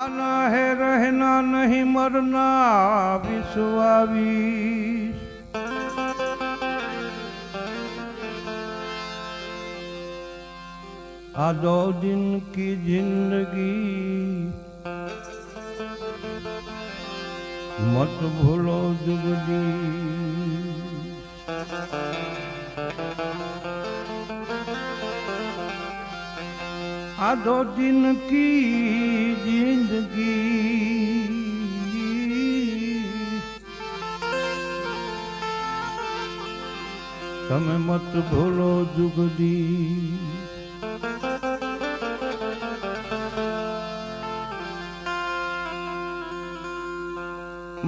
ના હે રહેના નહીં મરના વિશ્વાવીશ આ દો દિન કી જિંદગી મત ભૂલો જુગદી दिन की जिंदगी। તમે મત ભૂલો જુગદી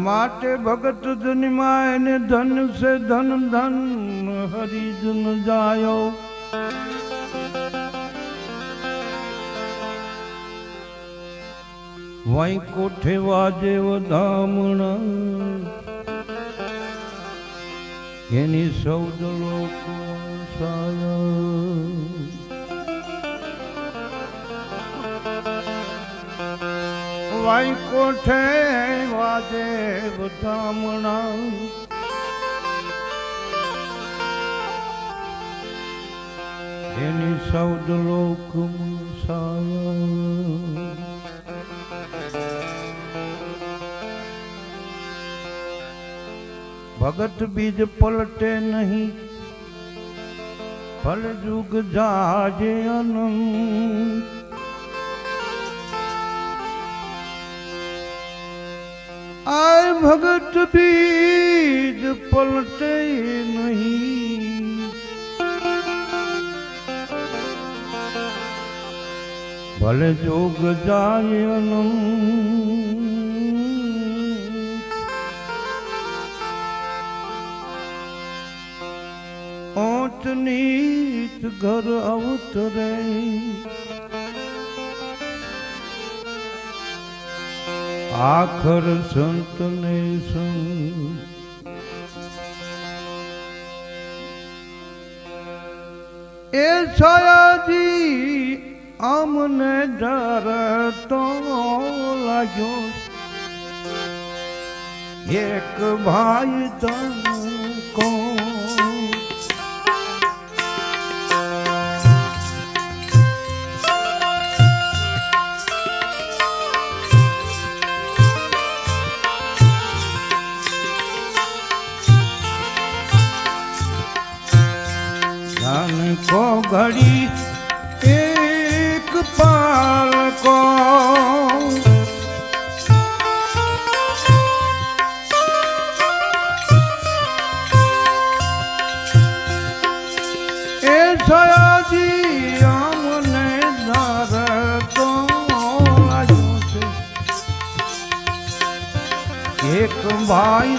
માટે ભગત ધનમાં એને ધન સે ધન ધન હરિજન જાયો વાઈ કોઠે વાજે વધામણા એની સૌદ લોકો વાઈ કોઠે વાજે વધામણા એની સૌદ લોક સાયા ભગત બીજ પલટે નહીં. ફલ જુગ જાજે અનંત. આય ભગત બીજ પલટે નહીં. ભલે જોગ જાય અનંત. ઊંચ નીચ ઘર અવતરે આખર સંતને સંગ એ છાયાજી અમને ડર તો લાગ્યો એક ભાઈ તન ધન કો ઘડી એક પાલકો એ સયાજી અમને ધાર તો લાગ્યો છે. એક ભાઈ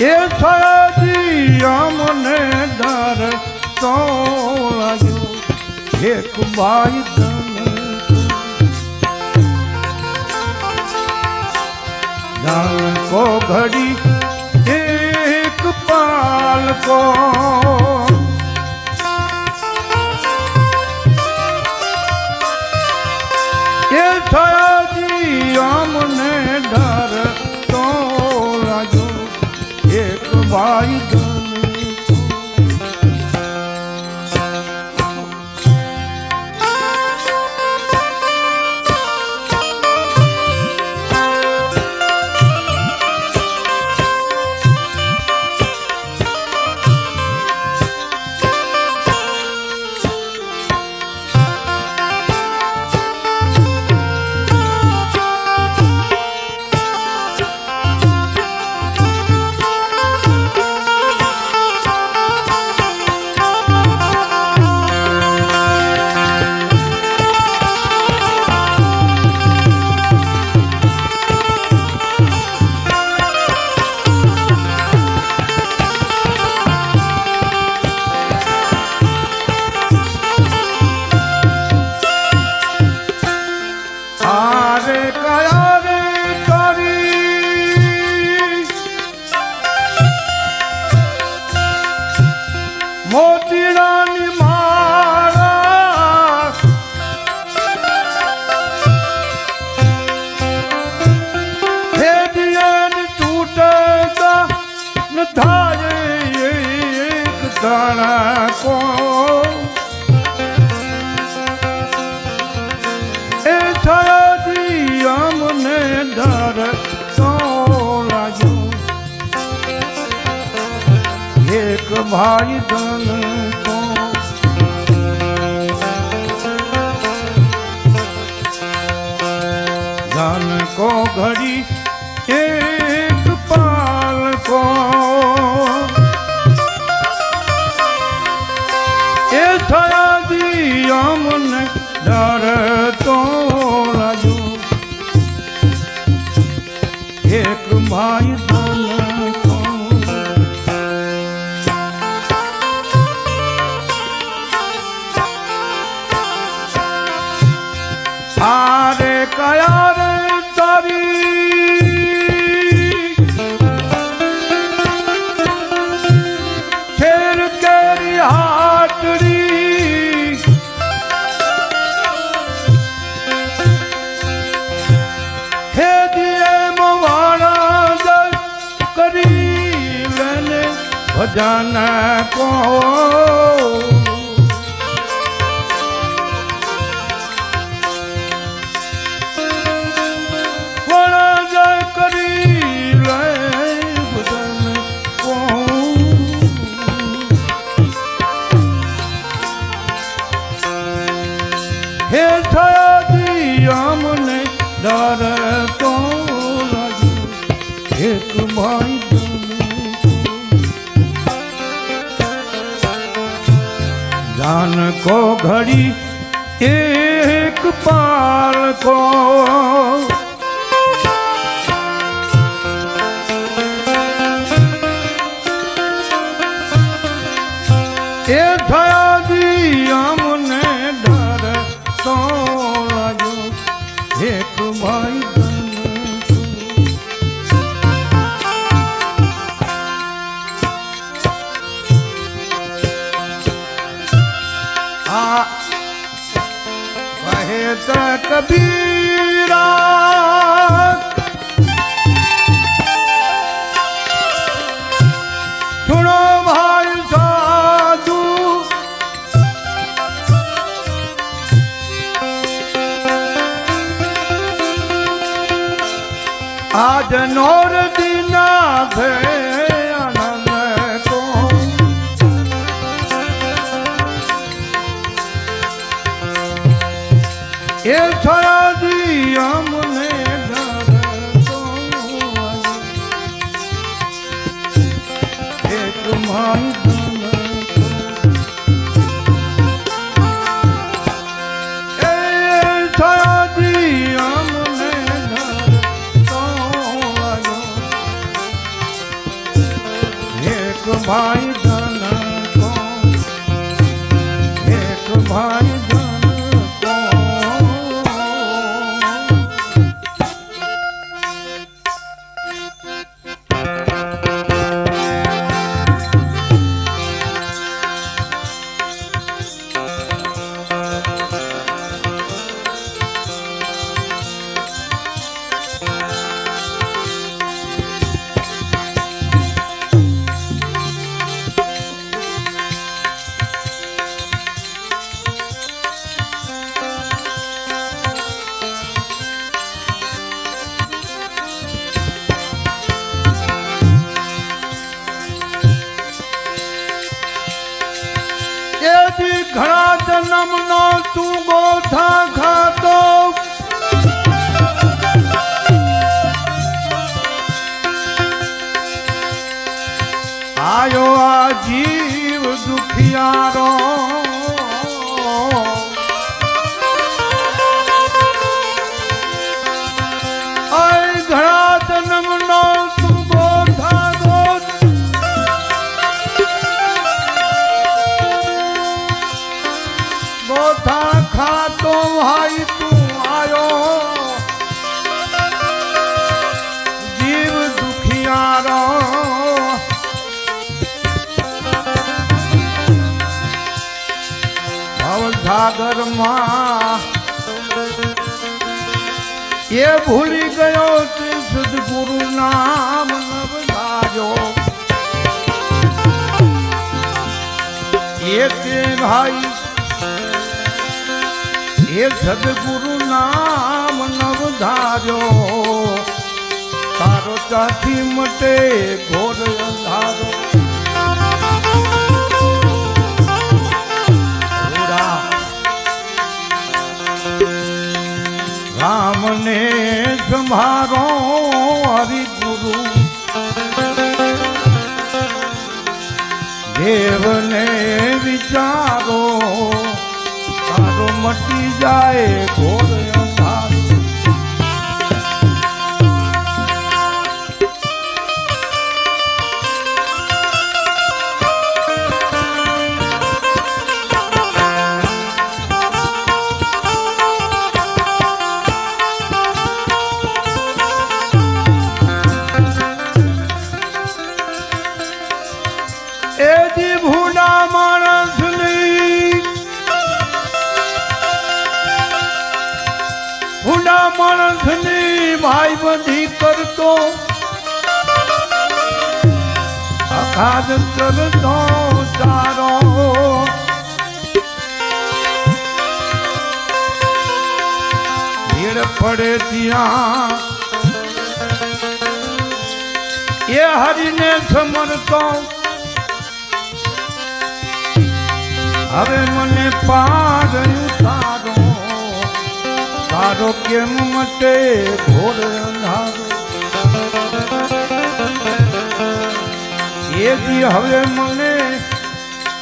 એ સયાજી અમને ડર તો એક બાઈ ધન કો ઘડી એક પાલકો. 怀一 હાટડી હે દિયમ વાણા કરી વેને ભજન કો એ થયાથી અમને ડર તો લાગ્યું એક ભાઈ ઘડી એક પાલકો તો એ છરાજી ગોથા ખાતો. આયો આ જીવ દુખિયારો. એક ભાઈ એ સદગુરુ નામ નવધાર્યો તારો ચાથી મટે ઘોર અંધારો. રામને સંભારો હરિગુરુ દેવને વિચારો તારો મટી જાય ઘોર અખાદ કરતો ચારો ભીડ પડે ત્યાં. એ હરીને સમરતો હવે મને પાર તારો. તારો કેમ મટે ઘોર અંધારો? એ દી હવે મને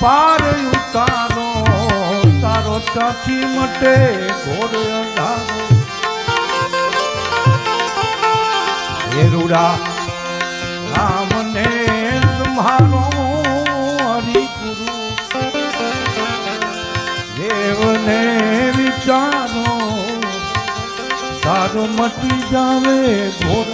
પાર ઉતારો તારો ચાથી મટે ઘોર અંધારો. હે રામને તુમ્હારો હરિગુરુ. દેવને વિચારો, તારો મટી જાવે ઘોર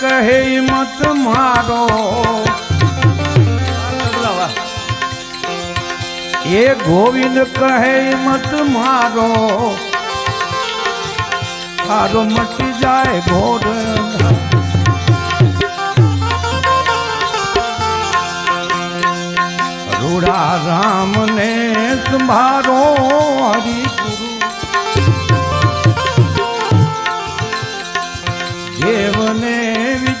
કહે મત મારો. એ ગોવિંદ કહે મત મારો. તારો મટી જાય ભોર. રૂડા રામ ને સંભારો હરિ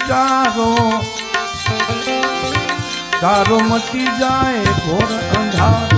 વિચારો તારો મટી જાય ઘોર અંધાર.